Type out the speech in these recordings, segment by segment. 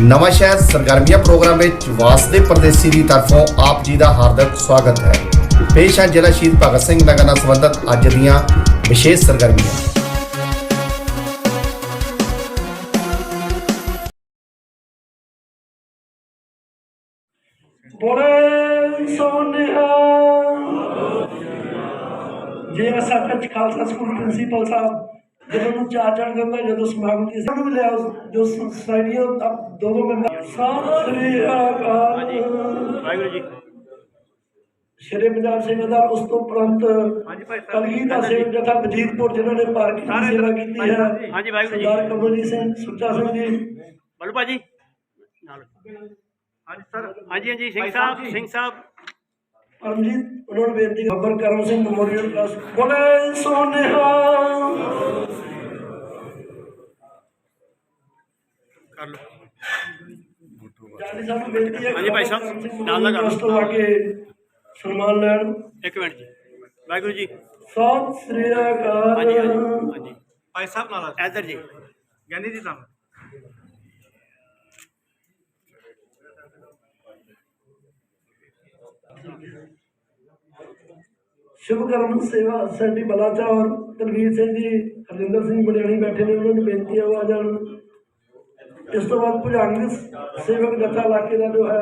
ਨਵਾਂ ਸ਼ਹਿਰ ਸਰਗਰਮੀਆਂ ਪ੍ਰੋਗਰਾਮ ਵਿੱਚ ਵਾਸਦੇ ਪਰਦੇਸੀ ਦੀ ਤਰਫੋਂ ਆਪ ਜੀ ਦਾ ਹਾਰਦਿਕ ਸਵਾਗਤ ਹੈ। ਪੇਸ਼ ਹੈ ਜ਼ਿਲ੍ਹਾ ਸ਼ਹੀਦ ਭਗਤ ਸਿੰਘ ਨਗਰ ਨਾਲ ਸੰਬੰਧਿਤ ਅੱਜ ਦੀਆਂ ਵਿਸ਼ੇਸ਼ ਸਰਗਰਮੀਆਂ। ਬੋਲੇ ਸੋਨਿਹਾ। ਜੇ ਸੱਚ ਖਾਲਸਾ ਸਕੂਲ ਪ੍ਰਿੰਸੀਪਲ ਸਾਹਿਬ ਜਦੋਂ ਨੂੰ ਚਾਰ ਚੜ ਜਾਂਦਾ ਜਦੋਂ ਸਮਾਗਮ ਦੀ ਸਭ ਨੂੰ ਲਿਆ ਜੋ ਸੁਸਾਇਟੀਆਂ ਦੋ ਦੋ ਮੈਂਬਰ ਸਤਿ ਸ੍ਰੀ ਵਾਹਿਗੁਰੂ ਜੀ। ਸ਼੍ਰੀ ਪੰਜਾਬ ਸੇਵਾਦਾਰ ਉਸ ਤੋਂ ਉਪਰੰਤ। ਕਲਗੀ ਦਾ ਸੇਵਕ ਜਥਾ ਵਜੀਦਪੁਰ ਜਿਨ੍ਹਾਂ ਨੇ ਪਾਰਕਿੰਗ ਦੀ ਸੇਵਾ ਕੀਤੀ ਹੈ। ਹਾਂਜੀ, ਵਾਹਿਗੁਰੂ ਜੀ। ਸਰਦਾਰ ਕਮਲਜੀਤ ਸਿੰਘ ਸੁੱਚਾ ਸਿੰਘ ਜੀ। ਬੋਲੋ ਭਾਜੀ। ਨਾਲ। ਹਾਂਜੀ ਸਰ। ਹਾਂਜੀ ਹਾਂਜੀ ਸਿੰਘ ਸਾਹਿਬ ਸਿੰਘ ਸਾਹਿਬ। ਪਰਮਜੀਤ ਉਹਨਾਂ ਨੂੰ ਬੇਨਤੀ ਖਬਰ ਕਰਮ ਸਿੰਘ ਮੈਮੋਰੀਅਲ ਟਰਸਟ ਬੋਲੇ ਸੋਨਿਹਾ। ਕਰ ਲਓ ਜਾਨੀ ਸਾਹਿਬ ਨੂੰ ਬੇਨਤੀ ਹੈ ਹਾਂਜੀ ਭਾਈ ਸਾਹਿਬ, ਕਰਮ ਸਿੰਘ ਨਾਲ ਲਗਾ ਲਓ। ਟਰਸਟ ਤੋਂ ਆ ਕੇ ਸਨਮਾਨ ਲੈਣ। ਇੱਕ ਮਿੰਟ ਜੀ। ਵਾਹਿਗੁਰੂ ਜੀ। ਸਤਿ ਸ੍ਰੀ ਅਕਾਲ। ਹਾਂਜੀ ਹਾਂਜੀ ਹਾਂਜੀ। ਭਾਈ ਸਾਹਿਬ ਨਾਲ ਇੱਧਰ ਜੀ। ਗਿਆਨੀ ਜੀ ਨਾਲ। ਸ਼ੁਭ ਕਰਮ ਸੇਵਾ ਸੈਂਟੀ ਬਲਾਚਾ ਔਰ ਤਲਵੀਰ ਸਿੰਘ ਜੀ ਹਰਜਿੰਦਰ ਸਿੰਘ ਬੜਿਆਣੀ ਬੈਠੇ ਨੇ ਉਹਨਾਂ ਨੂੰ ਬੇਨਤੀ ਹੈ ਉਹ ਆ ਜਾਣ ਇਸ ਤੋਂ ਬਾਅਦ ਭੁਜੰਗ ਸੇਵਕ ਜਥਾ ਇਲਾਕੇ ਦਾ ਜੋ ਹੈ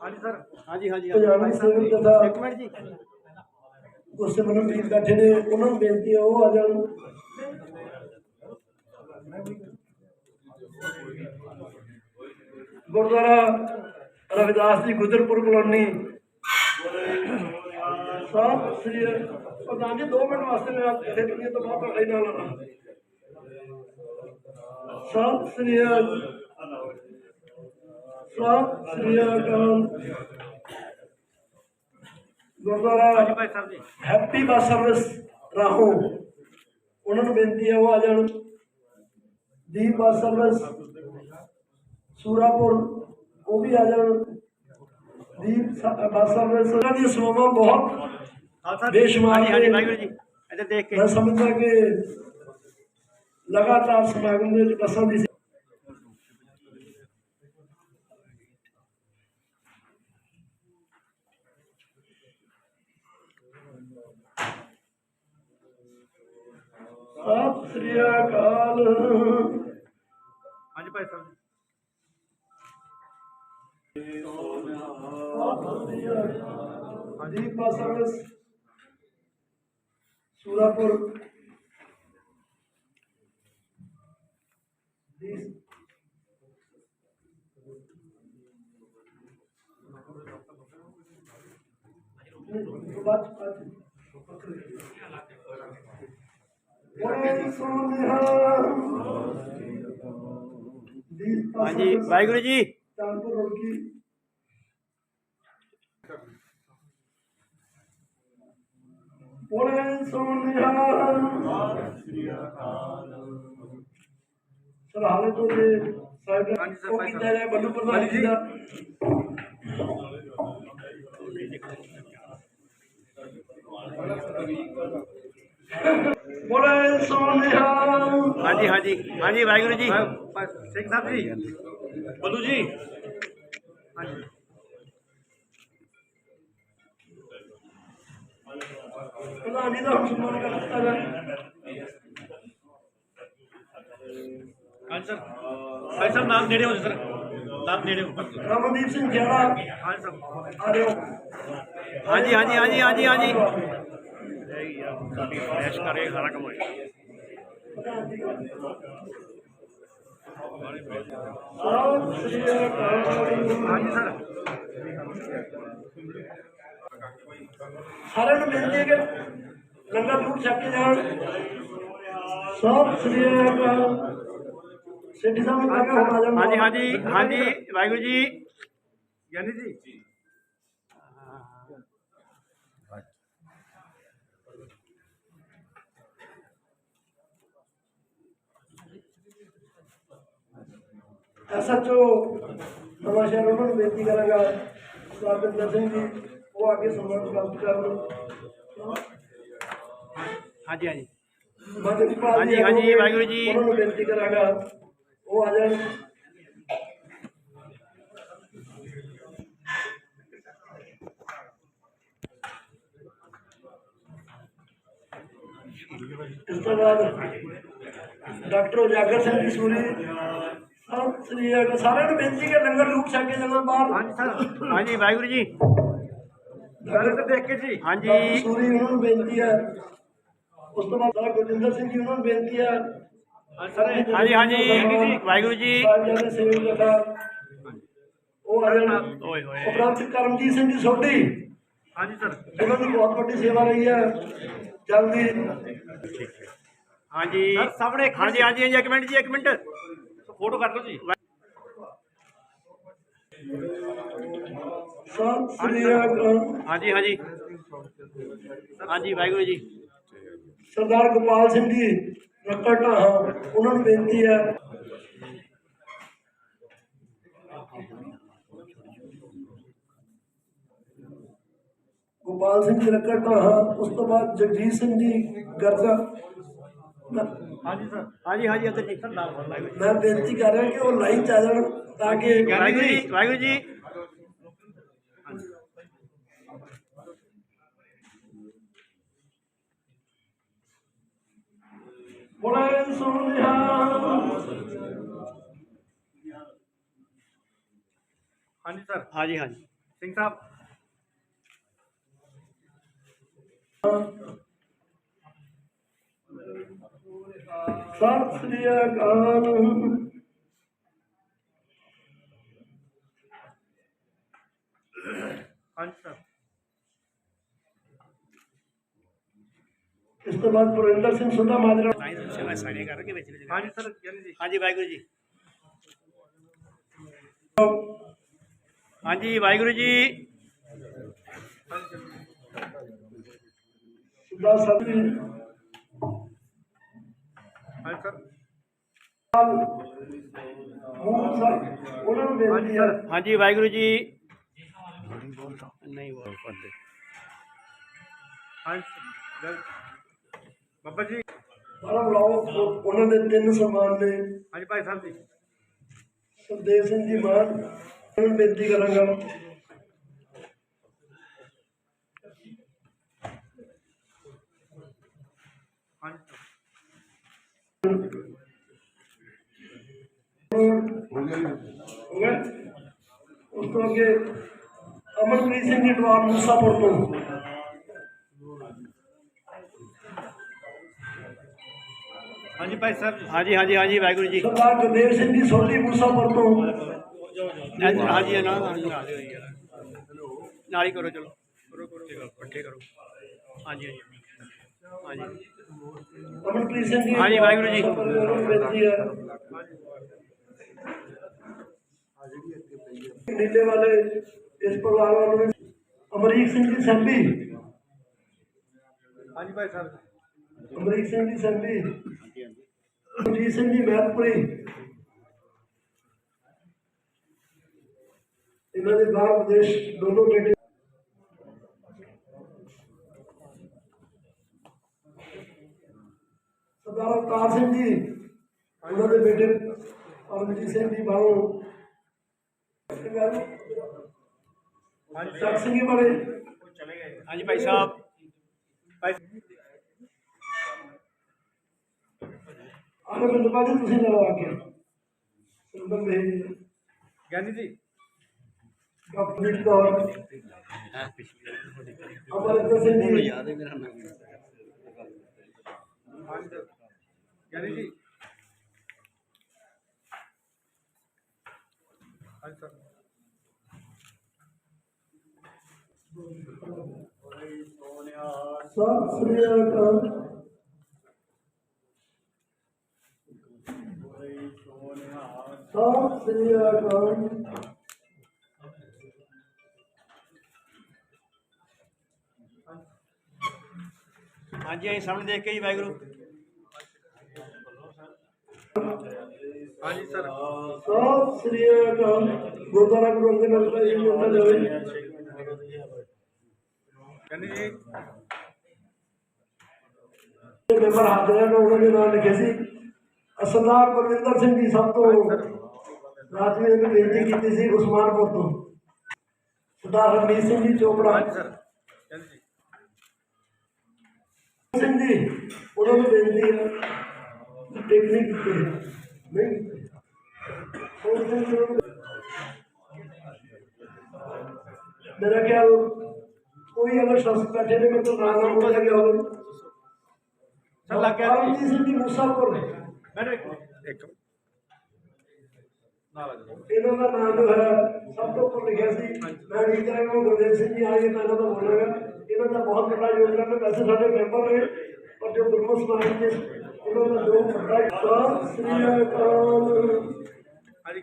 ਹਾਂਜੀ ਸਰ ਹਾਂਜੀ ਹਾਂਜੀ ਭੁਜੰਗ ਸੇਵਕ ਜਥਾ ਇੱਕ ਮਿੰਟ ਜੀ ਉਸੇ ਮਨਪ੍ਰੀਤ ਬੈਠੇ ਨੇ ਉਹਨਾਂ ਨੂੰ ਬੇਨਤੀ ਹੈ ਉਹ ਆ ਜਾਣ ਗੁਰਦੁਆਰਾ ਰਵਿਦਾਸ ਜੀ ਗੁਜਰਪੁਰ ਕਲੋਨੀ ਸਤਿ ਸ੍ਰੀ ਅਕਾਲ ਪ੍ਰਧਾਨ ਜੀ 2 ਮਿੰਟ ਵਾਸਤੇ ਮੈਂ ਆਪ ਇੱਥੇ ਦੁਨੀਆ ਤੋਂ ਬਾਅਦ ਤੁਹਾਡੇ ਨਾਲ ਆਉਣਾ ਸਤਿ ਸ੍ਰੀ ਅਕਾਲ। ਸਤਿ ਸ੍ਰੀ ਅਕਾਲ। Gurdwara happy bus service Rahon ਉਹਨਾਂ ਨੂੰ ਬੇਨਤੀ ਹੈ ਉਹ ਆ ਜਾਣ। ਦੀਪ ਬੱਸ ਸਰਵਿਸ ਸੂਰਾਪੁਰ ਉਹ ਵੀ ਆ ਜਾਣ। ਦੀਪ ਬੱਸ ਸਰਵਿਸ ਉਹਨਾਂ ਦੀਆਂ ਸੇਵਾਵਾਂ ਬਹੁਤ ਬੇਸ਼ੁਮਾਰ ਹਾਂਜੀ ਹਾਂਜੀ ਨੇ। ਵਾਹਿਗੁਰੂ ਜੀ। ਇੱਧਰ ਦੇਖ ਕੇ। ਮੈਂ ਸਮਝਦਾ ਕਿ ਲਗਾਤਾਰ ਸਮਾਗਮ ਦੇ ਵਿੱਚ ਬੱਸਾਂ ਦੀ ਸਤਿ ਸ੍ਰੀ ਅਕਾਲ। ਹਾਂਜੀ ਭਾਈ ਸਾਹਿਬ। ਸਰਵਿਸ ਸੂਰਾਪੁਰ ਦੀਪ ਬਾਤ ਬਾਤ ਬੋਲੇ ਸੋਨਿਹਾ ਦੀਪ ਬੱਸ ਹਾਂਜੀ ਵਾਹਿਗੁਰੂ ਜੀ। ਕਾਨਪੁਰ ਰੋਡ की ਬੋਲੇ ਸੋਨਿਹਾ ਸਰ ਹਾਲੇ ਤੋਂ ਇਹ ਸਾਹਿਬ ਹਾਂਜੀ ਸਰ, ਉਹ ਭਾਈ ਕੀਤਾ ਜਾਏ ਬੱਲੂ ਪ੍ਰਧਾਨ ਜੀ ਦਾ। ਬੋਲੇ ਸੋਨਿਹਾ ਹਾਂਜੀ ਹਾਂਜੀ। ਹਾਂਜੀ ਵਾਹਿਗੁਰੂ ਜੀ। ਸਿੰਘ ਸਾਹਿਬ ਜੀ। ਬੱਲੂ ਜੀ। ਹਾਂਜੀ। ਪ੍ਰਧਾਨ ਜੀ ਦਾ ਹੁਣ ਸਨਮਾਨ ਕਰ ਦਿੱਤਾ ਜਾਏ ਹਾਂਜੀ ਸਰ। ਭਾਈ ਸਾਹਿਬ ਨਾਮ ਨੇੜੇ ਹੋ ਜੀ ਸਰ। ਨਾਮ ਨੇੜੇ ਹੋ ਰਮਨਦੀਪ ਸਿੰਘ ਜੈੜਾ ਹਾਂਜੀ ਸਰ। ਆ ਹੋ ਹਾਂਜੀ ਹਾਂਜੀ ਹਾਂਜੀ ਹਾਂਜੀ ਹਾਂਜੀ। ਸਾਡੀ ਫਲੈਸ਼ ਕਰੇ ਸਾਰਾ ਕੰਮ ਅਕਾਲ ਹਾਂਜੀ ਸਰ। ਸਾਰਿਆਂ ਨੂੰ ਬੇਨਤੀ ਹੈ ਕਿ ਲੰਗਰ ਫਰੂਟ ਛਕ ਕੇ ਜਾਣ। ਸਤਿ ਸ੍ਰੀ ਅਕਾਲ। ਹਾਂਜੀ ਹਾਂਜੀ ਹਾਂਜੀ ਵਾਹਿਗੁਰੂ ਜੀ। ਗਿਆਨੀ ਜੀ। ਐਸਐਚਓ ਨਵਾਂ ਸ਼ਹਿਰ ਉਹਨਾਂ ਨੂੰ ਬੇਨਤੀ ਕਰਾਂਗਾ। ਸਰਦਾਰ ਸਿੰਘ ਜੀ। ਉਹ ਆ ਕੇ ਸਨਮਾਨ ਪ੍ਰਾਪਤ ਕਰਨ ਹਾਂਜੀ ਹਾਂਜੀ। ਹਾਂਜੀ, ਹਾਂਜੀ, ਵਾਹਿਗੁਰੂ ਜੀ। ਉਹਨਾਂ ਨੂੰ ਬੇਨਤੀ ਕਰਾਂਗਾ। ਉਹ ਆ ਜਾਣ ਇਸ ਤੋਂ ਬਾਅਦ ਡਾਕਟਰ ਉਜਾਗਰ ਸਿੰਘ ਜੀ ਸੂਰੀ ਸਤਿ ਸ੍ਰੀ ਅਕਾਲ ਸਾਰਿਆਂ ਨੂੰ ਬੇਨਤੀ ਕਿ ਲੰਗਰ ਲੂਟ ਛਕੇ ਜਾਣਾ ਬਾਹਰ ਹਾਂਜੀ ਸਰ ਹਾਂਜੀ ਵਾਹਿਗੁਰੂ ਜੀ ਲੰਗਰ ਦੇਖ ਕੇ ਜੀ ਹਾਂਜੀ। ਡਾਕਟਰ ਸੂਰੀ ਉਹਨਾਂ ਨੂੰ ਬੇਨਤੀ ਹੈ ਉਸ ਤੋਂ ਬਾਅਦ ਸਰਦਾਰ ਗੁਰਜਿੰਦਰ ਹਾਂਜੀ ਹਾਂਜੀ ਵਾਹਿਗੁਰੂ ਜੀ ਉਹ ਆ ਜਾਣ ਓਏ ਹੋਏ। ਉਪਰੰਤ ਕਰਮਜੀਤ ਸਿੰਘ ਜੀ ਸੋਢੀ। ਹਾਂਜੀ ਸਰ। ਉਹਨਾਂ ਦੀ ਬਹੁਤ ਵੱਡੀ ਸੇਵਾ ਰਹੀ ਹੈ। ਜਲਦੀ। ਹਾਂਜੀ। ਸਰ, ਸਾਹਮਣੇ ਇੱਕ ਹਾਂਜੀ ਹਾਂਜੀ ਹਾਂਜੀ, ਇੱਕ ਮਿੰਟ ਜੀ ਇੱਕ ਮਿੰਟ। ਫੋਟੋ ਕਰ ਲਓ ਜੀ। ਹਾਂਜੀ ਹਾਂਜੀ। ਹਾਂਜੀ ਵਾਹਿਗੁਰੂ ਜੀ। ਸਰਦਾਰ ਗੋਪਾਲ ਸਿੰਘ ਜੀ। ਰੱਕੜ ਢਾਹਾਂ ਉਹਨਾਂ ਨੂੰ ਬੇਨਤੀ ਹੈ ਗੋਪਾਲ ਸਿੰਘ ਜੀ ਰੱਕੜ ਢਾਹਾਂ ਉਸ ਤੋਂ ਬਾਅਦ ਜਗਜੀਤ ਸਿੰਘ ਜੀ ਗਰਗਾ ਮੈਂ ਹਾਂਜੀ ਸਰ ਹਾਂਜੀ ਹਾਂਜੀ ਅੰਦਰ ਜੀ ਮੈਂ ਬੇਨਤੀ ਕਰ ਰਿਹਾ ਕਿ ਉਹ ਲਾਈਨ ਚ ਆ ਜਾਣ ਤਾਂ ਕਿ ਵਾਹਿਗੁਰੂ ਜੀ ਵਾਹਿਗੁਰੂ ਜੀ ਬੋਲੇ ਸੁਣਿਆ ਹਾਂਜੀ ਸਰ। ਹਾਂਜੀ ਹਾਂਜੀ। ਸਿੰਘ ਸਾਹਿਬ। ਸਤਿ ਸ੍ਰੀ ਅਕਾਲ। ਹਾਂਜੀ ਸਰ। ਇਸ ਤੋਂ ਬਾਅਦ ਪੁਰਿੰਦਰ ਸਿੰਘ ਸੁੰਦਾ ਮਾਜਰਾ। ਹਾਂਜੀ ਸਰ ਗਿਆਨੀ ਜੀ। ਹਾਂਜੀ ਵਾਹਿਗੁਰੂ ਜੀ। ਹਾਂਜੀ ਵਾਹਿਗੁਰੂ ਜੀ। ਸੁਦਾ ਸਤਰੀ ਹਾਂਜੀ ਸਰ। ਮੂਲ ਸਾਹਿਬ ਉਹਨਾਂ ਨੂੰ ਬੇਨਤੀ ਹੈ। ਹਾਂਜੀ ਵਾਹਿਗੁਰੂ ਜੀ। ਨਹੀਂ ਬੋਲ ਪਾਉਂਦੇ ਹਾਂਜੀ ਸਰ ਜੈ- ਬਾਬਾ ਜੀ। ਸਾਰਾ ਬੁਲਾਓ ਉਹ- ਉਹਨਾਂ ਦੇ ਤਿੰਨ ਸਨਮਾਨ ਨੇ। ਹਾਂਜੀ ਭਾਈ ਸਾਹਿਬ ਜੀ। ਸੁਖਦੇਵ ਸਿੰਘ ਜੀ ਮਾਨ ਨੂੰ ਬੇਨਤੀ ਕਰਾਂਗਾ। ਉਸ ਤੋਂ ਅੱਗੇ ਅਮਨਪ੍ਰੀਤ ਸਿੰਘ ਜੀ ਦਵਾਰ ਮੂਸਾਪੁਰ ਤੋਂ। ਹਾਂਜੀ ਭਾਈ ਸਾਹਿਬ ਜੀ ਹਾਂਜੀ ਹਾਂਜੀ ਹਾਂਜੀ ਵਾਹਿਗੁਰੂ ਜੀ ਸਰਦਾਰ ਗੁਰਦੇਵ ਸਿੰਘ ਜੀ ਸੋਢੀ ਮੂਸਾਪੁਰ ਤੋਂ ਹਾਂਜੀ ਹਾਂਜੀ ਨਾ ਨਾਲ ਹੀ ਯਾਰ ਨਾਲ ਹੀ ਕਰੋ ਚਲੋ ਕਰੋ ਕਰੋ ਇਕੱਠੇ ਕਰੋ ਹਾਂਜੀ ਹਾਂਜੀ ਹਾਂਜੀ ਅਮਨਪ੍ਰੀਤ ਸਿੰਘ ਜੀ ਹਾਂਜੀ, ਵਾਹਿਗੁਰੂ ਜੀ। ਉਹਨਾਂ ਨੂੰ ਬੇਨਤੀ ਹੈ ਨੀਲੇ ਵਾਲੇ ਇਸ ਪਰਿਵਾਰ ਵੱਲੋਂ ਵੀ ਅਮਰੀਕ ਸਿੰਘ ਜੀ ਸੰਭੀ ਹਾਂਜੀ ਭਾਈ ਸਾਹਿਬ ਜੀ ਅਮਰੀਕ ਸਿੰਘ ਜੀ ਸੰਭੀ ਜੀ ਸਿੰਘ ਜੀ ਮਹਿਤਪੁਰੀ ਇਹਨਾਂ ਦੇ ਬਾਹਰ ਵਿਦੇਸ਼ ਦੋਨੋਂ ਬੇਟੇ ਸਰਦਾਰ ਅਵਤਾਰ ਸਿੰਘ ਜੀ ਉਹਨਾਂ ਦੇ ਬੇਟੇ ਅਮਰਜੀਤ ਸਿੰਘ ਜੀ ਬਾਹਰੋਂ ਹਾਂਜੀ ਸਤ ਸਿੰਘ ਜੀ ਬਾਰੇ ਹਾਂਜੀ ਭਾਈ ਸਾਹਿਬ ਭਾਈ ਆਲੇ ਬਿੰਦੂ ਬਾਜੀ ਤੁਸੀਂ ਲਓ ਆ ਕੇ ਸੁੰਦਰ ਮੇਹਰ ਜੀ ਗਿਆਨੀ ਜੀ ਡਾਕਟਰ ਕੌਰ ਅਮਰਿੰਦਰ ਸਿੰਘ ਜੀ ਯਾਦ ਹੈ ਮੇਰਾ ਨਾਮ ਹਾਂਜੀ ਸਰ ਗਿਆਨੀ ਜੀ ਹਾਂਜੀ ਸਰ ਸਤਿ ਸ੍ਰੀ ਅਕਾਲ ਸਤਿ ਸ੍ਰੀ ਅਕਾਲ ਹਾਂਜੀ ਅਸੀਂ ਸਾਹਮਣੇ ਦੇਖ ਕੇ ਜੀ ਵਾਹਿਗੁਰੂ। ਹਾਂਜੀ ਸਰ। ਸਤਿ ਸ੍ਰੀ ਅਕਾਲ ਗੁਰਦੁਆਰਾ ਗੁਰੂ ਅੰਗਦ ਦੇਵ ਸਾਹਿਬ ਜੀ ਅੰਦਰ ਜਾਵੇ। ਗਿਆਨੀ ਜੀ ਦੇ ਮੈਂਬਰ ਹਾਜ਼ਰ ਹਨ ਉਹਨਾਂ ਦੇ ਨਾਮ ਲਿਖੇ ਸੀ। ਸਰਦਾਰ ਬਲਵਿੰਦਰ ਸਿੰਘ ਜੀ ਸਭ ਤੋਂ ਰਾਜਵੀਰ ਨੇ ਬੇਨਤੀ ਕੀਤੀ ਸੀ ਉਸਮਾਨਪੁਰ ਤੋਂ ਸਰਦਾਰ ਹਰਮੀਤ ਸਿੰਘ ਜੀ ਚੋਪੜਾ ਹਾਂਜੀ ਸਰ ਜਲਦੀ ਜੀ ਸਿੰਘ ਜੀ ਉਹਨਾਂ ਨੂੰ ਬੇਨਤੀ ਹੈ ਟੈਕਨੀਕ ਤੇ ਨਹੀਂ ਹੋਰ ਸਿੰਘ ਜੀ ਨੂੰ- ਮੇਰਾ ਖਿਆਲ ਕੋਈ ਅਗਰ ਸ਼ਖਸ ਬੈਠੇ ਨੇ ਮੈਨੂੰ ਨਾਮ ਨਾ ਬੋਲਿਆ ਗਿਆ ਹੋਵੇ ਸਰ ਲੱਗ ਗਿਆ ਜੀ ਜੀ ਸਿੰਘ ਜੀ ਮੁਸਾਫਰ ਮੈਨੂੰ ਇੱਕ ਮਿੰਟ ਇੱਕ ਨਾਲ ਆ ਜਾਓ ਇਹਨਾਂ ਦਾ ਨਾਮ ਜੋ ਹੈ ਸਭ ਤੋਂ ਉੱਪਰ ਲਿਖਿਆ ਸੀ। ਮੈਂ ਠੀਕ ਕਰਾਂਗਾ ਉਹ ਗੁਰਦੇਵ ਸਿੰਘ ਜੀ ਆਏ ਤਾਂ ਇਹਨਾਂ ਦਾ ਬੋਲਾਂਗਾ ਇਹਨਾਂ ਦਾ ਬਹੁਤ ਵੱਡਾ ਯੋਗਦਾਨ ਹੈ। ਵੈਸੇ ਸਾਡੇ ਮੈਂਬਰ ਨੇ ਪਰ ਜੋ ਗੁਰਮੁਖ ਸਮਾਜ ਦੇ ਉਹਨਾਂ ਦਾ ਜੋ ਵੱਡਾ ਯੋਗਦਾਨ ਸ੍ਰੀ ਅਕਾਲ ਹਾਂਜੀ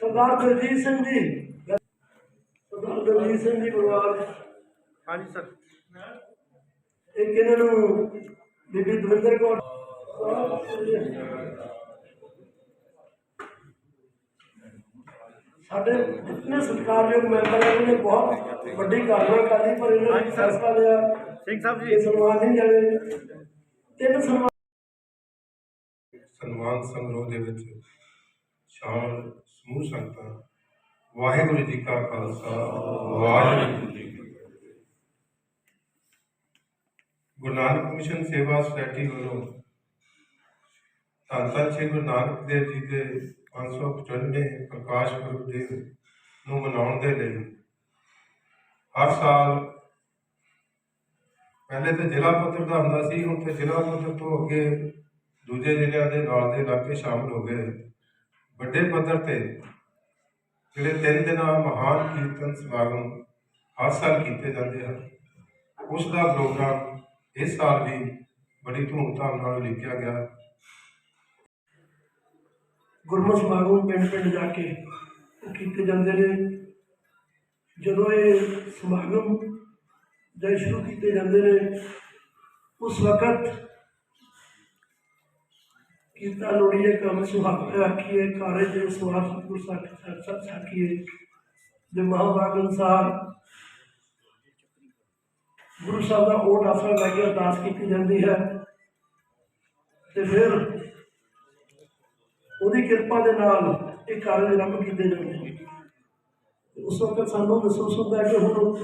ਸਰਦਾਰ ਦਲਜੀਤ ਸਿੰਘ ਜੀ। ਸਰਦਾਰ ਦਲਜੀਤ ਸਿੰਘ ਜੀ ਪਰਿਵਾਰ ਹਾਂਜੀ ਸਰ। ਇੱਕ ਇਹਨਾਂ ਨੂੰ ਬੀਬੀ ਦਵਿੰਦਰ ਕੌਰ। ਸਾਡੇ ਜਿਤਨੇ ਸਤਿਕਾਰਯੋਗ ਮੈਂਬਰ ਹੈ ਉਹਨੇ ਬਹੁਤ ਵੱਡੀ ਕਾਰਵਾਈ ਕਰਨੀ ਪਰ ਇਹਨਾਂ ਨੇ। ਫੈਸਲਾ ਲਿਆ ਸਿੰਘ ਸਾਹਿਬ ਜੀ। ਸਨਮਾਨ ਨਹੀਂ ਜਾਣੇ ਤਿੰਨ ਸਨਮਾਨ ਸਨਮਾਨ ਸਮਾਰੋਹ ਦੇ ਵਿੱਚ ਸ਼ਾਮਲ ਸਮੂਹ ਸੰਗਤਾਂ ਵਾਹਿਗੁਰੂ ਜੀ ਕਾ ਖਾਲਸਾ ਵਾਹਿਗੁਰੂ ਜੀ ਕੀ ਫਤਿਹ। ਗੁਰੂ ਨਾਨਕ ਮਿਸ਼ਨ ਸੇਵਾ ਸੁਸਾਇਟੀ ਵੱਲੋਂ ਧੰਨ ਧੰਨ ਸ੍ਰੀ ਗੁਰੂ ਨਾਨਕ ਦੇਵ ਜੀ ਦੇ 595 ਪ੍ਰਕਾਸ਼ ਪੁਰਬ ਦਿਨ ਨੂੰ ਮਨਾਉਣ ਦੇ ਲਈ ਹਰ ਸਾਲ ਪਹਿਲੇ ਤਾਂ ਜ਼ਿਲ੍ਹਾ ਪੱਧਰ ਦਾ ਹੁੰਦਾ ਸੀ, ਹੁਣ ਤੇ ਜ਼ਿਲ੍ਹਾ ਪੱਧਰ ਤੋਂ ਅੱਗੇ ਦੂਜੇ ਜ਼ਿਲ੍ਹਿਆਂ ਦੇ ਨਾਲ ਦੇ ਇਲਾਕੇ ਸ਼ਾਮਲ ਹੋ ਗਏ। ਵੱਡੇ ਪੱਧਰ ਤੇ ਜਿਹੜੇ ਤਿੰਨ ਦਿਨਾਂ ਮਹਾਨ ਕੀਰਤਨ ਸਮਾਗਮ ਹਰ ਸਾਲ ਕੀਤੇ ਜਾਂਦੇ ਹਨ। ਉਸ ਦਾ ਪ੍ਰੋਗਰਾਮ ਇਸ ਸਾਲ ਵੀ ਬੜੀ ਧੂਮਧਾਮ ਨਾਲ ਲਿਖਿਆ ਗਿਆ। ਗੁਰਮਤਿ ਸਮਾਗਮ ਪਿੰਡ ਪਿੰਡ ਜਾ ਕੇ ਕੀਤੇ ਜਾਂਦੇ ਨੇ। ਜਦੋਂ ਇਹ ਸਮਾਗਮ ਜਦ ਸ਼ੁਰੂ ਕੀਤੇ ਜਾਂਦੇ ਨੇ, ਉਸ ਵਕਤ ਕੀਤਾ ਲੋੜੀਏ ਕੰਮ ਸੁਹਾਗ ਰੱਖੀਏ ਕਾਰਜ ਸਵਾਰ ਸਤਿਗੁਰ ਸਾਖ ਸਤ ਸਾਖੀਏ। ਜੋ ਮਹਾਂਭਾਗ ਅਨੁਸਾਰ ਗੁਰੂ ਸਾਹਿਬ ਦਾ ਓਟ ਆਸਰਾ ਲੈ ਕੇ ਅਰਦਾਸ ਕੀਤੀ ਜਾਂਦੀ ਹੈ, ਤੇ ਫਿਰ ਉਹਦੀ ਕਿਰਪਾ ਦੇ ਨਾਲ ਇਹ ਕਾਰਜ ਆਰੰਭ ਕੀਤੇ ਜਾਂਦੇ ਉਸ ਵਕਤ ਸਾਨੂੰ ਮਹਿਸੂਸ ਹੁੰਦਾ ਕਿ ਹੁਣ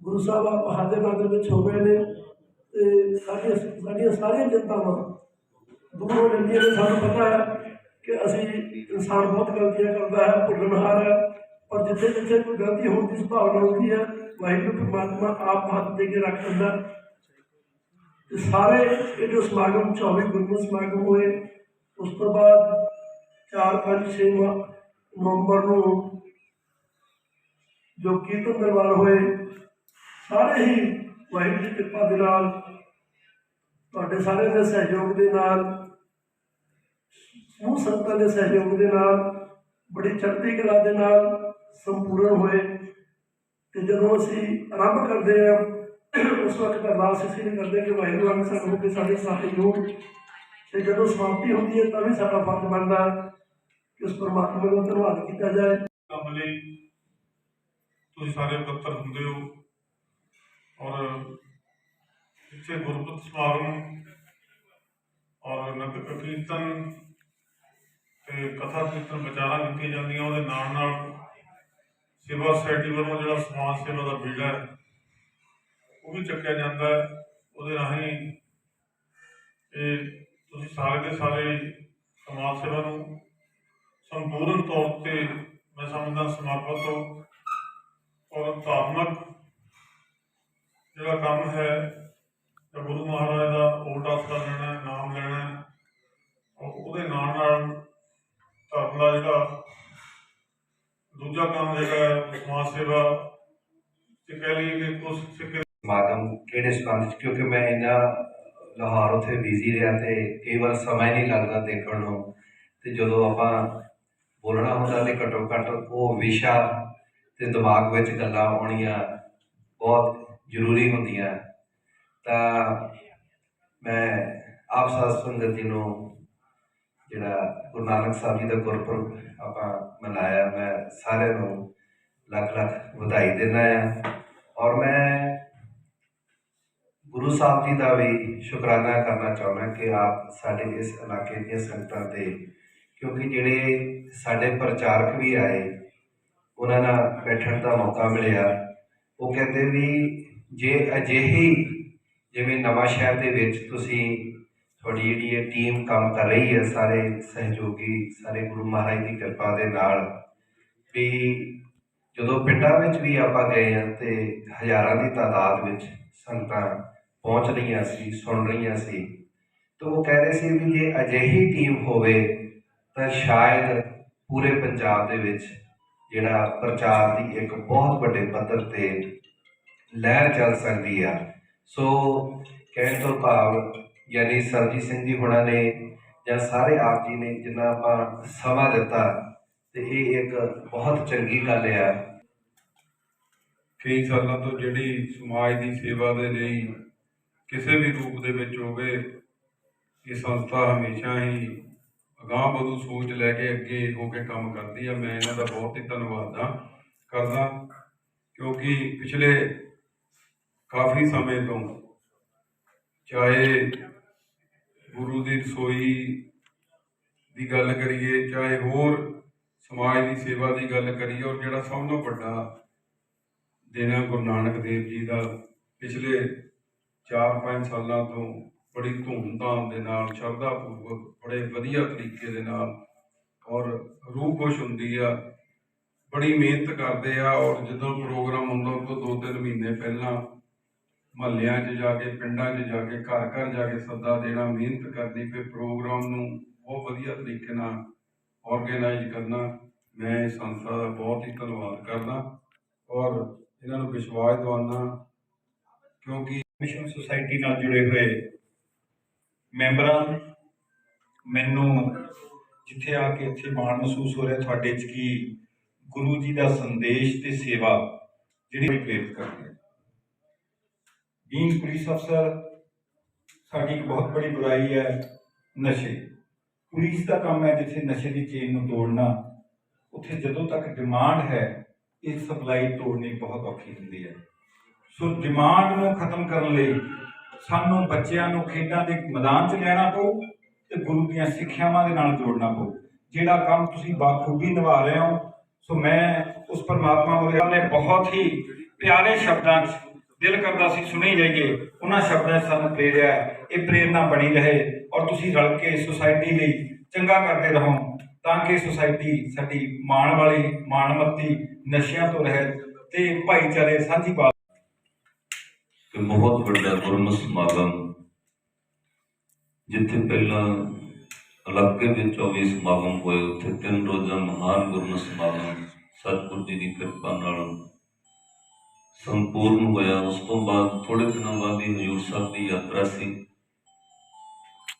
ਗੁਰੂ ਸਾਹਿਬ ਆਪ ਹਾਜ਼ਰ ਨਾਜ਼ਰ ਵਿੱਚ ਹੋ ਗਏ ਨੇ ਤੇ ਸਾਡੀਆਂ ਸਾਡੀਆਂ ਸਾਰੀਆਂ ਚਿੰਤਾਵਾਂ ਦੂਰ ਹੋ ਜਾਂਦੀਆਂ ਨੇ। ਸਾਨੂੰ ਪਤਾ ਹੈ ਕਿ ਅਸੀਂ ਇਨਸਾਨ ਬਹੁਤ ਗਲਤੀਆਂ ਕਰਦਾ ਹੈ, ਭੁੱਲਣਹਾਰ ਹੈ, ਪਰ ਜਿੱਥੇ ਜਿੱਥੇ ਕੋਈ ਗਲਤੀ ਹੋਣ ਦੀ ਸੰਭਾਵਨਾ ਹੁੰਦੀ ਹੈ, ਵਾਹਿਗੁਰੂ ਪਰਮਾਤਮਾ ਆਪ ਹੱਥ ਦੇ ਕੇ ਰੱਖ ਦਿੰਦਾ ਤੇ ਸਾਰੇ ਇਹ ਜੋ ਸਮਾਗਮ 24 ਗੁਰਮਤਿ ਸਮਾਗਮ ਹੋਏ, ਉਸ ਤੋਂ ਬਾਅਦ 4 5 6 ਨਵੰਬਰ ਨੂੰ ਜੋ ਕੀਰਤਨ ਦਰਬਾਰ ਹੋਏ, ਸਾਰੇ ਹੀ ਵਾਹਿਗੁਰੂ ਦੀ ਕਿਰਪਾ ਦੇ ਨਾਲ ਤੁਹਾਡੇ ਸਾਰਿਆਂ ਦੇ ਸਹਿਯੋਗ ਦੇ ਨਾਲ, ਸਮੂਹ ਸੰਗਤਾਂ ਦੇ ਸਹਿਯੋਗ ਦੇ ਨਾਲ, ਬੜੀ ਚੜ੍ਹਦੀ ਕਲਾ ਦੇ ਨਾਲ ਸੰਪੂਰਨ ਹੋਏ। ਤੇ ਜਦੋਂ ਅਸੀਂ ਆਰੰਭ ਕਰਦੇ ਹਾਂ, ਉਸ ਵਕਤ ਅਰਦਾਸ ਅਸੀਂ ਨਹੀਂ ਕਰਦੇ ਕਿ ਵਾਹਿਗੁਰੂ ਅੰਗ ਸਾਨੂੰ ਕਿ ਸਾਡੇ ਸਹਿਯੋਗ ਤੇ ਜਦੋਂ ਸਮਾਪਤੀ ਹੁੰਦੀ ਹੈ ਤਾਂ ਵੀ ਸਾਡਾ ਫਰਜ਼ ਬਣਦਾ ਕਿ ਉਸ ਪਰਮਾਤਮਾ ਦਾ ਧੰਨਵਾਦ ਕੀਤਾ ਜਾਏ। ਕੰਮ ਲਈ ਤੁਸੀਂ ਸਾਰੇ ਪੱਤਰ ਹੁੰਦੇ ਹੋ ਔਰ ਇੱਥੇ ਗੁਰਪੁਰਬ ਸਮਾਗਮ ਔਰ ਨਗਰ ਕੀਰਤਨ ਤੇ ਕਥਾ ਕੀਰਤਨ ਵਿਚਾਰਾਂ ਕੀਤੀਆਂ ਜਾਂਦੀਆਂ, ਉਹਦੇ ਨਾਲ ਨਾਲ ਸੇਵਾ ਸੋਸਾਇਟੀ ਵੱਲੋਂ ਜਿਹੜਾ ਸਮਾਜ ਸੇਵਾ ਦਾ ਬੀੜਾ ਹੈ, ਉਹ ਵੀ ਚੱਕਿਆ ਜਾਂਦਾ ਹੈ। ਉਹਦੇ ਰਾਹੀਂ ਇਹ ਤੁਸੀਂ ਸਾਰੇ ਦੇ ਸਾਰੇ ਸਮਾਜ ਸੇਵਾ ਨੂੰ ਸੰਪੂਰਨ ਤੌਰ ਤੇ ਮੈਂ ਸਮਝਦਾ ਸਮਾਪਤ ਹੋ ਔਰ ਧਾਰਮਿਕ ਜਿਹੜਾ ਕੰਮ ਹੈ ਤਾਂ ਗੁਰੂ ਮਹਾਰਾਜ ਦਾ ਓਟ ਆਸਰਾ ਲੈਣਾ ਨਾਮ ਲੈਣਾ ਔਰ ਉਹਦੇ ਨਾਲ ਨਾਲ ਧਰਮ ਦਾ ਜਿਹੜਾ ਦੂਜਾ ਕੰਮ ਜਿਹੜਾ ਹੈ ਸਮਾਜ ਸੇਵਾ ਤੇ ਕਹਿ ਲਈਏ ਕਿ ਕੁਝ ਸਿੱਕੇ ਸਮਾਗਮ ਕਿਹੜੇ ਸੰਬੰਧ ਕਿਉਂਕਿ ਮੈਂ ਇਹਨਾਂ ਲਾਹੌਰ ਉੱਥੇ ਬਿਜ਼ੀ ਰਿਹਾ ਤੇ ਕਈ ਵਾਰ ਸਮਾਂ ਨਹੀਂ ਲੱਗਦਾ ਦੇਖਣ ਨੂੰ। ਤੇ ਜਦੋਂ ਆਪਾਂ ਬੋਲਣਾ ਹੁੰਦਾ ਤੇ ਘੱਟੋ ਘੱਟ ਉਹ ਵਿਸ਼ਾ ਤੇ ਦਿਮਾਗ ਵਿੱਚ ਗੱਲਾਂ ਆਉਣੀਆਂ ਬਹੁਤ ਜ਼ਰੂਰੀ ਹੁੰਦੀਆਂ। ਤਾਂ ਮੈਂ ਆਪ ਸਾਧ ਸੰਗਤ ਜੀ ਨੂੰ ਜਿਹੜਾ ਗੁਰੂ ਨਾਨਕ ਸਾਹਿਬ ਜੀ ਦਾ ਗੁਰਪੁਰਬ ਆਪਾਂ ਮਨਾਇਆ, ਮੈਂ ਸਾਰਿਆਂ ਨੂੰ ਲੱਖ ਲੱਖ ਵਧਾਈ ਦਿੰਦਾ ਆ ਔਰ ਮੈਂ ਗੁਰੂ ਸਾਹਿਬ ਜੀ ਦਾ ਵੀ ਸ਼ੁਕਰਾਨਾ ਕਰਨਾ ਚਾਹੁੰਦਾ ਕਿ ਆਪ ਸਾਡੇ ਇਸ ਇਲਾਕੇ ਦੀਆਂ ਸੰਗਤਾਂ ਤੇ, ਕਿਉਂਕਿ ਜਿਹੜੇ ਸਾਡੇ ਪ੍ਰਚਾਰਕ ਵੀ ਆਏ, ਉਹਨਾਂ ਨਾਲ ਬੈਠਣ ਦਾ ਮੌਕਾ ਮਿਲਿਆ। ਉਹ ਕਹਿੰਦੇ ਵੀ ਜੇ ਅਜਿਹੀ ਜਿਵੇਂ ਨਵਾਂ ਸ਼ਹਿਰ ਦੇ ਵਿੱਚ ਤੁਸੀਂ ਤੁਹਾਡੀ ਜਿਹੜੀ ਇਹ ਟੀਮ ਕੰਮ ਕਰ ਰਹੀ ਹੈ, ਸਾਰੇ ਸਹਿਯੋਗੀ, ਸਾਰੇ ਗੁਰੂ ਮਹਾਰਾਜ ਦੀ ਕਿਰਪਾ ਦੇ ਨਾਲ, ਵੀ ਜਦੋਂ ਪਿੰਡਾਂ ਵਿੱਚ ਵੀ ਆਪਾਂ ਗਏ ਹਾਂ ਤੇ ਹਜ਼ਾਰਾਂ ਦੀ ਤਾਦਾਦ ਵਿੱਚ ਸੰਗਤਾਂ ਪਹੁੰਚ ਰਹੀਆਂ ਸੀ, ਸੁਣ ਰਹੀਆਂ ਸੀ। ਤਾਂ ਉਹ ਕਹਿ ਰਹੇ ਸੀ ਵੀ ਜੇ ਅਜਿਹੀ ਟੀਮ ਹੋਵੇ, ਤਾਂ ਸ਼ਾਇਦ ਪੂਰੇ ਪੰਜਾਬ ਦੇ ਵਿੱਚ ਜਿਹੜਾ ਪ੍ਰਚਾਰ ਦੀ ਇੱਕ ਬਹੁਤ ਵੱਡੇ ਪੱਧਰ ਤੇ ਲਹਿਰ ਚੱਲ ਸਕਦੀ ਆ। ਸੋ ਕਹਿਣ ਤੋਂ ਭਾਵ ਯਾਨੀ ਸਰਜੀਤ ਸਿੰਘ ਜੀ ਹੁਣਾਂ ਨੇ ਜਾਂ ਸਾਰੇ ਆਪ ਜੀ ਨੇ ਜਿੰਨਾ ਆਪਾਂ ਸਮਾਂ ਦਿੱਤਾ, ਤੇ ਇਹ ਇੱਕ ਬਹੁਤ ਚੰਗੀ ਗੱਲ ਆ। ਕਈ ਸਾਲਾਂ ਤੋਂ ਜਿਹੜੀ ਸਮਾਜ ਦੀ ਸੇਵਾ ਦੇ ਲਈ ਕਿਸੇ ਵੀ ਰੂਪ ਦੇ ਵਿੱਚ ਹੋਵੇ, ਇਹ ਸੰਸਥਾ ਹਮੇਸ਼ਾ ਹੀ ਅਗਾਂਹ ਵਧੂ ਸੋਚ ਲੈ ਕੇ ਅੱਗੇ ਹੋ ਕੇ ਕੰਮ ਕਰਦੀ ਆ। ਮੈਂ ਇਹਨਾਂ ਦਾ ਬਹੁਤ ਹੀ ਧੰਨਵਾਦ ਹਾਂ, ਕਰਦਾ, ਕਿਉਂਕਿ ਪਿਛਲੇ ਕਾਫੀ ਸਮੇਂ ਤੋਂ ਚਾਹੇ ਗੁਰੂ ਦੀ ਰਸੋਈ ਦੀ ਗੱਲ ਕਰੀਏ, ਚਾਹੇ ਹੋਰ ਸਮਾਜ ਦੀ ਸੇਵਾ ਦੀ ਗੱਲ ਕਰੀਏ, ਔਰ ਜਿਹੜਾ ਸਭ ਤੋਂ ਵੱਡਾ ਦਿਨ ਹੈ ਗੁਰੂ ਨਾਨਕ ਦੇਵ ਜੀ ਦਾ, ਪਿਛਲੇ 4-5 ਸਾਲਾਂ ਤੋਂ ਬੜੀ ਧੂਮਧਾਮ ਦੇ ਨਾਲ ਸ਼ਰਧਾ ਪੂਰਵਕ ਬੜੇ ਵਧੀਆ ਤਰੀਕੇ ਦੇ ਨਾਲ ਔਰ ਰੂਹ ਖੁਸ਼ ਹੁੰਦੀ ਆ, ਬੜੀ ਮਿਹਨਤ ਕਰਦੇ ਆ ਔਰ ਜਦੋਂ ਪ੍ਰੋਗਰਾਮ ਹੁੰਦਾ ਉਹ ਤੋਂ ਦੋ ਤਿੰਨ ਮਹੀਨੇ ਪਹਿਲਾਂ ਮਹੱਲਿਆਂ 'ਚ ਜਾ ਕੇ, ਪਿੰਡਾਂ 'ਚ ਜਾ ਕੇ ਘਰ ਘਰ ਜਾ ਕੇ ਸੱਦਾ ਦੇਣਾ, ਮਿਹਨਤ ਕਰਨੀ, ਫਿਰ ਪ੍ਰੋਗਰਾਮ ਨੂੰ ਬਹੁਤ ਵਧੀਆ ਤਰੀਕੇ ਨਾਲ ਆਰਗੇਨਾਈਜ਼ ਕਰਨਾ, ਮੈਂ ਇਸ ਸੰਸਥਾ ਦਾ ਬਹੁਤ ਹੀ ਧੰਨਵਾਦ ਕਰਦਾ ਔਰ ਇਹਨਾਂ ਨੂੰ ਵਿਸ਼ਵਾਸ ਦਿਵਾਉਣਾ ਕਿਉਂਕਿ ਮਿਸ਼ਨ ਸੁਸਾਇਟੀ ਨਾਲ ਜੁੜੇ ਹੋਏ ਮੈਂਬਰਾਂ, ਮੈਨੂੰ ਜਿੱਥੇ ਆ ਕੇ ਇੱਥੇ ਮਾਣ ਮਹਿਸੂਸ ਹੋ ਰਿਹਾ, ਤੁਹਾਡੇ 'ਚ ਕੀ ਗੁਰੂ ਜੀ ਦਾ ਸੰਦੇਸ਼ ਤੇ ਸੇਵਾ ਜਿਹੜੀ ਪ੍ਰੇਰਿਤ ਕਰਦੀ ਹੈ ਬੀਇੰਗ ਪੁਲਿਸ ਅਫਸਰ ਸਾਡੀ ਇੱਕ ਬਹੁਤ ਬੜੀ ਬੁਰਾਈ ਹੈ ਨਸ਼ੇ। ਪੁਲਿਸ ਦਾ ਕੰਮ ਹੈ ਜਿੱਥੇ ਨਸ਼ੇ ਦੀ ਚੇਨ ਨੂੰ ਤੋੜਨਾ। ਉੱਥੇ ਜਦੋਂ ਤੱਕ ਡਿਮਾਂਡ ਹੈ, ਇਹ ਸਪਲਾਈ ਤੋੜਨੀ ਬਹੁਤ ਔਖੀ ਹੁੰਦੀ ਹੈ। ਸੋ ਡਿਮਾਂਡ ਨੂੰ ਖਤਮ ਕਰਨ ਲਈ ਸਾਨੂੰ ਬੱਚਿਆਂ ਨੂੰ ਖੇਡਾਂ ਦੇ ਮੈਦਾਨ 'ਚ ਲੈਣਾ ਪਊ ਤੇ ਗੁਰੂ ਦੀਆਂ ਸਿੱਖਿਆਵਾਂ ਦੇ ਨਾਲ ਜੋੜਨਾ ਪਊ। ਜਿਹੜਾ ਕੰਮ ਤੁਸੀਂ ਬਾਖੂਬੀ ਨਿਭਾ ਰਹੇ ਹੋ, ਸੋ ਮੈਂ ਉਸ ਪਰਮਾਤਮਾ ਮੁਰੇ ਨੇ ਬਹੁਤ ਹੀ ਪਿਆਰੇ ਸ਼ਬਦਾਂ 'ਚ ਦਿਲ ਕਰਦਾ ਸੀ ਸੁਣੀ ਜਾਈਏ। ਉਹਨਾਂ ਸ਼ਬਦਾਂ 'ਚ ਸਾਨੂੰ ਪ੍ਰੇਰਿਆ ਇਹ ਪ੍ਰੇਰਨਾ ਬਣੀ ਰਹੇ ਔਰ ਤੁਸੀਂ ਰਲ ਕੇ ਸੁਸਾਇਟੀ ਲਈ ਚੰਗਾ ਕਰਦੇ ਰਹੋ ਤਾਂ ਕਿ ਸੁਸਾਇਟੀ ਸਾਡੀ ਮਾਣ ਵਾਲੀ ਮਾਣਮੱਤੀ ਨਸ਼ਿਆਂ ਤੋਂ ਰਹਿਤ ਤੇ ਭਾਈਚਾਰੇ ਸਾਂਝੀ ਬਾਤ ਕਿ ਬਹੁਤ ਵੱਡਾ ਗੁਰਮਤ ਸਮਾਗਮ ਜਿੱਥੇ ਪਹਿਲਾਂ ਇਲਾਕੇ ਵਿੱਚ 24 ਸਮਾਗਮ ਹੋਏ, ਉੱਥੇ ਤਿੰਨ ਰੋਜ਼ਾ ਮਹਾਨ ਗੁਰਮਤਿ ਸਮਾਗਮ ਸਤਿਗੁਰੂ ਜੀ ਦੀ ਕਿਰਪਾ ਨਾਲ ਸੰਪੂਰਨ ਹੋਇਆ। ਉਸ ਤੋਂ ਬਾਅਦ ਥੋੜੇ ਦਿਨਾਂ ਬਾਅਦ ਹੀ ਹਜੂਰ ਸਾਹਿਬ ਦੀ ਯਾਤਰਾ ਸੀ।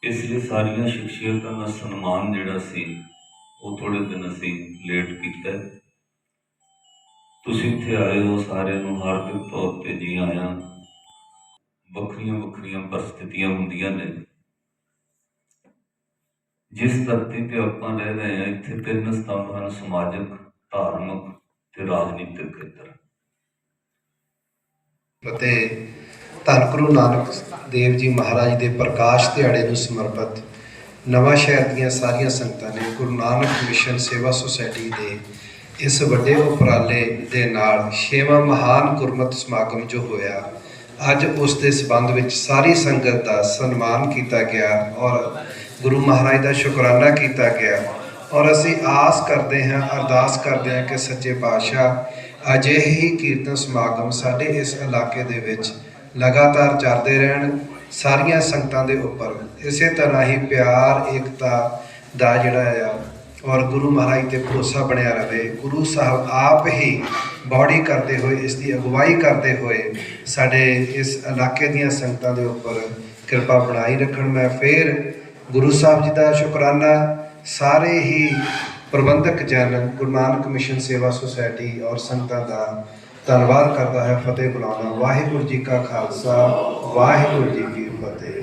ਇਸ ਲਈ ਸਾਰੀਆਂ ਸ਼ਖਸੀਅਤਾਂ ਦਾ ਸਨਮਾਨ ਜਿਹੜਾ ਸੀ, ਉਹ ਥੋੜੇ ਦਿਨ ਅਸੀਂ ਲੇਟ ਕੀਤਾ। ਤੁਸੀਂ ਇੱਥੇ ਆਏ ਹੋ, ਸਾਰਿਆਂ ਨੂੰ ਹਾਰਦਿਕ ਤੌਰ ਤੇ ਜੀ ਆਇਆਂ। ਵੱਖਰੀਆਂ ਵੱਖਰੀਆਂ ਪਰਿਸਥਿਤੀਆਂ ਹੁੰਦੀਆਂ ਨੇ। ਜਿਸ ਧਰਤੀ ਤੇ ਆਪਾਂ ਰਹਿ ਰਹੇ ਹਾਂ, ਇੱਥੇ ਤਿੰਨ ਸਤੰਭ ਹਨ, ਸਮਾਜਿਕ, ਧਾਰਮਿਕ ਤੇ ਰਾਜਨੀਤਿਕ ਖੇਤਰ। ਅਤੇ ਧੰਨ ਗੁਰੂ ਨਾਨਕ ਦੇਵ ਜੀ ਮਹਾਰਾਜ ਦੇ ਪ੍ਰਕਾਸ਼ ਦਿਹਾੜੇ ਨੂੰ ਸਮਰਪਿਤ ਨਵਾਂ ਸ਼ਹਿਰ ਦੀਆਂ ਸਾਰੀਆਂ ਸੰਗਤਾਂ ਨੇ ਗੁਰੂ ਨਾਨਕ ਮਿਸ਼ਨ ਸੇਵਾ ਸੁਸਾਇਟੀ ਦੇ ਇਸ ਵੱਡੇ ਉਪਰਾਲੇ ਦੇ ਨਾਲ ਛੇਵਾਂ ਮਹਾਨ ਗੁਰਮਤਿ ਸਮਾਗਮ ਜੋ ਹੋਇਆ ਅੱਜ ਉਸ ਦੇ ਸਬੰਧ ਵਿੱਚ ਸਾਰੀ ਸੰਗਤ ਦਾ ਸਨਮਾਨ ਕੀਤਾ ਗਿਆ ਔਰ ਗੁਰੂ ਮਹਾਰਾਜ ਦਾ ਸ਼ੁਕਰਾਨਾ ਕੀਤਾ ਗਿਆ। ਔਰ ਅਸੀਂ ਆਸ ਕਰਦੇ ਹਾਂ, ਅਰਦਾਸ ਕਰਦੇ ਹਾਂ ਕਿ ਸੱਚੇ ਪਾਤਸ਼ਾਹ ਅਜਿਹੇ ਹੀ ਕੀਰਤਨ ਸਮਾਗਮ ਸਾਡੇ ਇਸ ਇਲਾਕੇ ਦੇ ਵਿੱਚ ਲਗਾਤਾਰ ਚੱਲਦੇ ਰਹਿਣ, ਸਾਰੀਆਂ ਸੰਗਤਾਂ ਦੇ ਉੱਪਰ। ਇਸੇ ਤਰ੍ਹਾਂ ਹੀ ਪਿਆਰ, ਏਕਤਾ ਦਾ ਜਿਹੜਾ ਆ ਔਰ ਗੁਰੂ ਮਹਾਰਾਜ ਤੇ ਭਰੋਸਾ ਬਣਿਆ ਰਹੇ। ਗੁਰੂ ਸਾਹਿਬ ਆਪ ਹੀ ਬੌੜੀ ਕਰਦੇ ਹੋਏ, ਇਸ ਦੀ ਅਗਵਾਈ ਕਰਦੇ ਹੋਏ ਸਾਡੇ ਇਸ ਇਲਾਕੇ ਦੀਆਂ ਸੰਗਤਾਂ ਦੇ ਉੱਪਰ ਕਿਰਪਾ ਬਣਾਈ ਰੱਖਣ। ਮੈਂ ਫੇਰ ਗੁਰੂ ਸਾਹਿਬ ਜੀ ਦਾ ਸ਼ੁਕਰਾਨਾ। ਸਾਰੇ ਹੀ ਪ੍ਰਬੰਧਕ ਜਨ, ਗੁਰੂ ਨਾਨਕ ਮਿਸ਼ਨ ਸੇਵਾ ਸੁਸਾਇਟੀ ਔਰ ਸੰਗਤਾਂ ਦਾ ਧੰਨਵਾਦ ਕਰਦਾ ਹੈ। ਫਤਿਹ ਬੁਲਾਉਣਾ ਵਾਹਿਗੁਰੂ ਜੀ ਕਾ ਖਾਲਸਾ, ਵਾਹਿਗੁਰੂ ਜੀ ਕੀ ਫਤਿਹ।